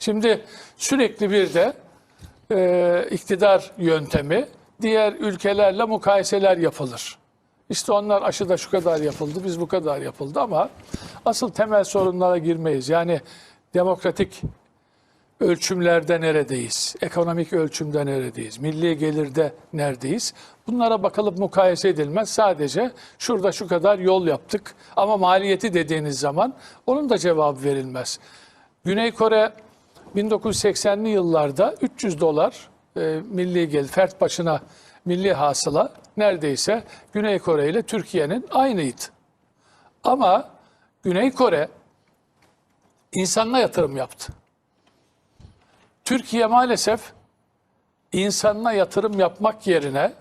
Şimdi sürekli bir de e, iktidar yöntemi diğer ülkelerle mukayeseler yapılır. İşte onlar aşıda şu kadar yapıldı, biz bu kadar yapıldı ama asıl temel sorunlara girmeyiz. Yani demokratik ölçümlerde neredeyiz? Ekonomik ölçümde neredeyiz? Milli gelirde neredeyiz? Bunlara bakılıp mukayese edilmez. Sadece şurada şu kadar yol yaptık ama maliyeti dediğiniz zaman onun da cevabı verilmez. Güney Kore 1980'li yıllarda 300 dolar e, milli gelir, fert başına milli hasıla neredeyse Güney Kore ile Türkiye'nin aynıydı. Ama Güney Kore insanına yatırım yaptı. Türkiye maalesef insanına yatırım yapmak yerine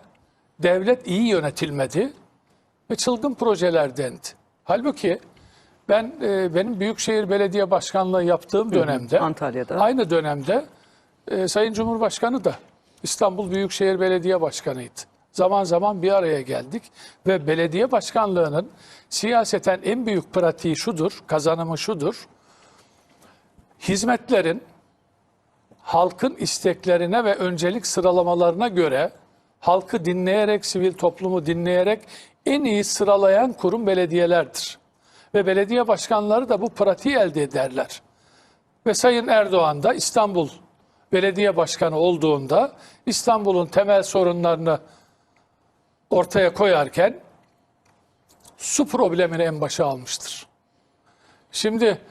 devlet iyi yönetilmedi ve çılgın projeler dendi. Halbuki ben e, benim Büyükşehir Belediye Başkanlığı yaptığım dönemde Antalya'da. aynı dönemde e, Sayın Cumhurbaşkanı da İstanbul Büyükşehir Belediye Başkanıydı. Zaman zaman bir araya geldik ve belediye başkanlığının siyaseten en büyük pratiği şudur, kazanımı şudur. Hizmetlerin halkın isteklerine ve öncelik sıralamalarına göre halkı dinleyerek, sivil toplumu dinleyerek en iyi sıralayan kurum belediyelerdir. Ve belediye başkanları da bu pratiği elde ederler. Ve Sayın Erdoğan da İstanbul Belediye Başkanı olduğunda İstanbul'un temel sorunlarını ortaya koyarken su problemini en başa almıştır. Şimdi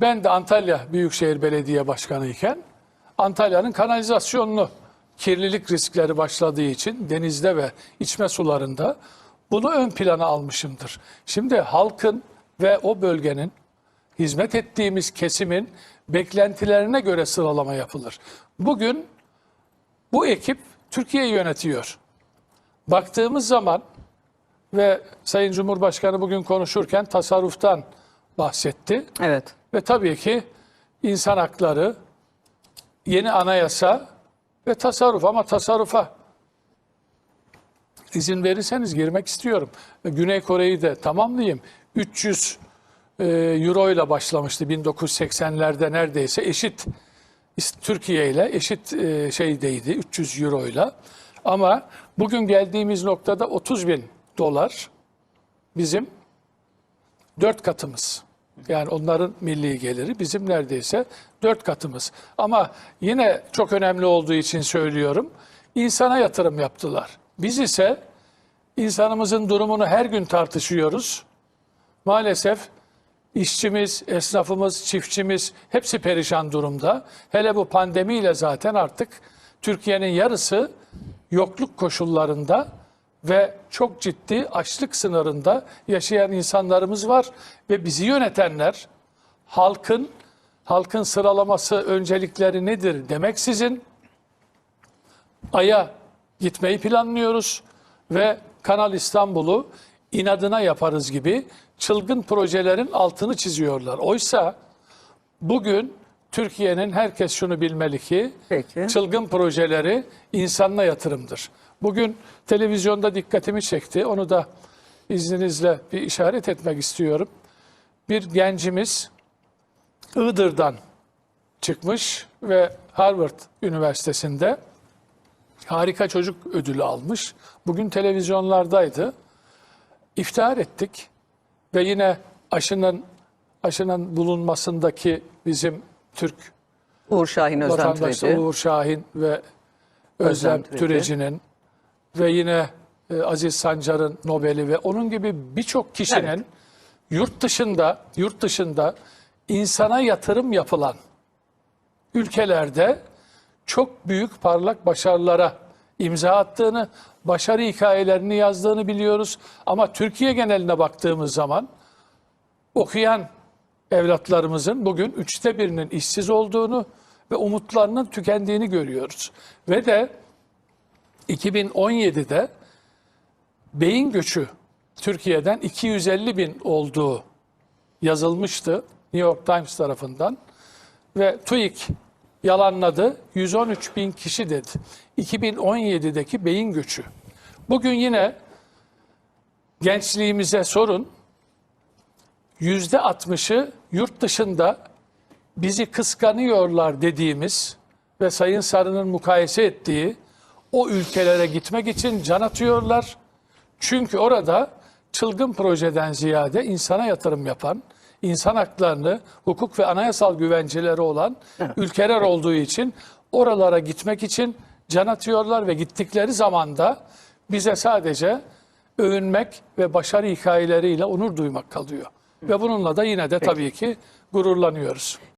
ben de Antalya Büyükşehir Belediye Başkanı iken Antalya'nın kanalizasyonunu kirlilik riskleri başladığı için denizde ve içme sularında bunu ön plana almışımdır. Şimdi halkın ve o bölgenin hizmet ettiğimiz kesimin beklentilerine göre sıralama yapılır. Bugün bu ekip Türkiye'yi yönetiyor. Baktığımız zaman ve Sayın Cumhurbaşkanı bugün konuşurken tasarruftan bahsetti. Evet. Ve tabii ki insan hakları, yeni anayasa ve tasarruf ama tasarrufa izin verirseniz girmek istiyorum. Güney Kore'yi de tamamlayayım. 300 e, euro ile başlamıştı 1980'lerde neredeyse eşit Türkiye ile eşit e, şeydeydi 300 euro ile. Ama bugün geldiğimiz noktada 30 bin dolar bizim dört katımız. Yani onların milli geliri bizim neredeyse dört katımız. Ama yine çok önemli olduğu için söylüyorum. insana yatırım yaptılar. Biz ise insanımızın durumunu her gün tartışıyoruz. Maalesef işçimiz, esnafımız, çiftçimiz hepsi perişan durumda. Hele bu pandemiyle zaten artık Türkiye'nin yarısı yokluk koşullarında ve çok ciddi açlık sınırında yaşayan insanlarımız var ve bizi yönetenler halkın halkın sıralaması öncelikleri nedir demeksizin Ay'a gitmeyi planlıyoruz ve Kanal İstanbul'u inadına yaparız gibi çılgın projelerin altını çiziyorlar. Oysa bugün Türkiye'nin herkes şunu bilmeli ki Peki. çılgın projeleri insanla yatırımdır. Bugün televizyonda dikkatimi çekti. Onu da izninizle bir işaret etmek istiyorum. Bir gencimiz Iğdır'dan çıkmış ve Harvard Üniversitesi'nde harika çocuk ödülü almış. Bugün televizyonlardaydı. İftihar ettik ve yine aşının aşının bulunmasındaki bizim Türk Uğur Şahin Özlem Türeci. Uğur Şahin ve Özlem, Özlem Türeci. Türeci'nin ve yine e, Aziz Sancar'ın Nobel'i ve onun gibi birçok kişinin Evet. yurt dışında yurt dışında insana yatırım yapılan ülkelerde çok büyük parlak başarılara imza attığını, başarı hikayelerini yazdığını biliyoruz. Ama Türkiye geneline baktığımız zaman okuyan evlatlarımızın bugün üçte birinin işsiz olduğunu ve umutlarının tükendiğini görüyoruz. Ve de 2017'de beyin göçü Türkiye'den 250 bin olduğu yazılmıştı New York Times tarafından ve TÜİK yalanladı 113 bin kişi dedi. 2017'deki beyin göçü. Bugün yine gençliğimize sorun yüzde 60'ı yurt dışında bizi kıskanıyorlar dediğimiz ve Sayın Sarı'nın mukayese ettiği o ülkelere gitmek için can atıyorlar. Çünkü orada çılgın projeden ziyade insana yatırım yapan, insan haklarını, hukuk ve anayasal güvenceleri olan ülkeler olduğu için oralara gitmek için can atıyorlar ve gittikleri zaman da bize sadece övünmek ve başarı hikayeleriyle onur duymak kalıyor. Ve bununla da yine de tabii ki gururlanıyoruz.